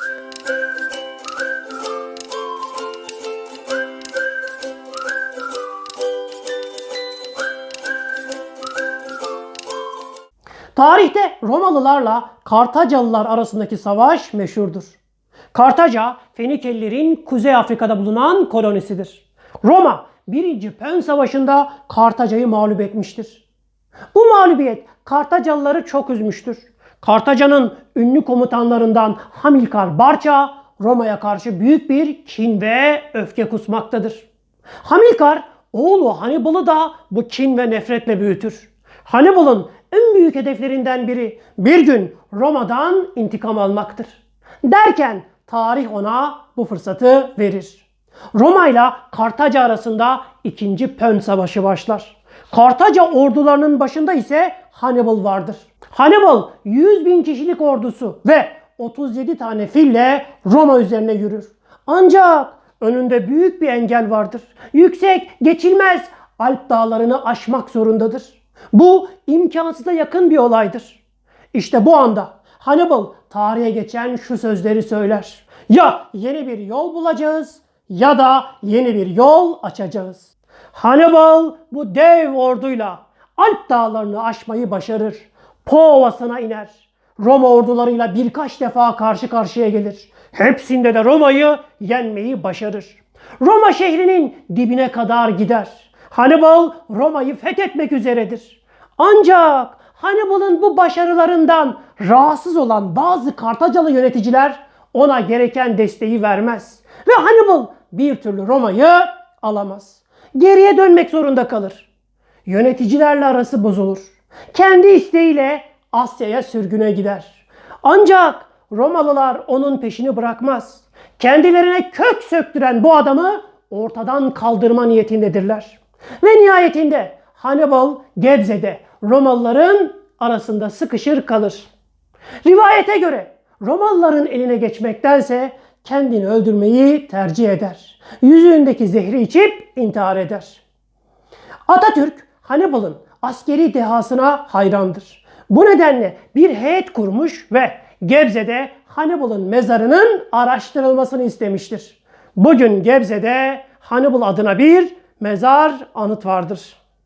Tarihte Romalılarla Kartacalılar arasındaki savaş meşhurdur. Kartaca, Fenikelilerin Kuzey Afrika'da bulunan kolonisidir. Roma 1. Pön Savaşı'nda Kartaca'yı mağlup etmiştir. Bu mağlubiyet Kartacalıları çok üzmüştür. Kartaca'nın ünlü komutanlarından Hamilkar Barca Roma'ya karşı büyük bir kin ve öfke kusmaktadır. Hamilkar oğlu Hannibal'ı da bu kin ve nefretle büyütür. Hannibal'ın en büyük hedeflerinden biri bir gün Roma'dan intikam almaktır. Derken tarih ona bu fırsatı verir. Roma ile Kartaca arasında 2. Pön Savaşı başlar. Kartaca ordularının başında ise Hannibal vardır. Hannibal 100 bin kişilik ordusu ve 37 tane fille Roma üzerine yürür. Ancak önünde büyük bir engel vardır. Yüksek, geçilmez Alp dağlarını aşmak zorundadır. Bu imkansıza yakın bir olaydır. İşte bu anda Hannibal tarihe geçen şu sözleri söyler. Ya yeni bir yol bulacağız ya da yeni bir yol açacağız. Hannibal bu dev orduyla Alp dağlarını aşmayı başarır. Po Ovası'na iner. Roma ordularıyla birkaç defa karşı karşıya gelir. Hepsinde de Roma'yı yenmeyi başarır. Roma şehrinin dibine kadar gider. Hannibal Roma'yı fethetmek üzeredir. Ancak Hannibal'ın bu başarılarından rahatsız olan bazı Kartacalı yöneticiler ona gereken desteği vermez. Ve Hannibal bir türlü Roma'yı alamaz. Geriye dönmek zorunda kalır. Yöneticilerle arası bozulur. Kendi isteğiyle Asya'ya sürgüne gider. Ancak Romalılar onun peşini bırakmaz. Kendilerine kök söktüren bu adamı ortadan kaldırma niyetindedirler. Ve nihayetinde Hannibal Gebze'de Romalıların arasında sıkışır kalır. Rivayete göre Romalıların eline geçmektense kendini öldürmeyi tercih eder. Yüzüğündeki zehri içip intihar eder. Atatürk Hannibal'ın askeri dehasına hayrandır. Bu nedenle bir heyet kurmuş ve Gebze'de Hannibal'ın mezarının araştırılmasını istemiştir. Bugün Gebze'de Hannibal adına bir mezar anıt vardır.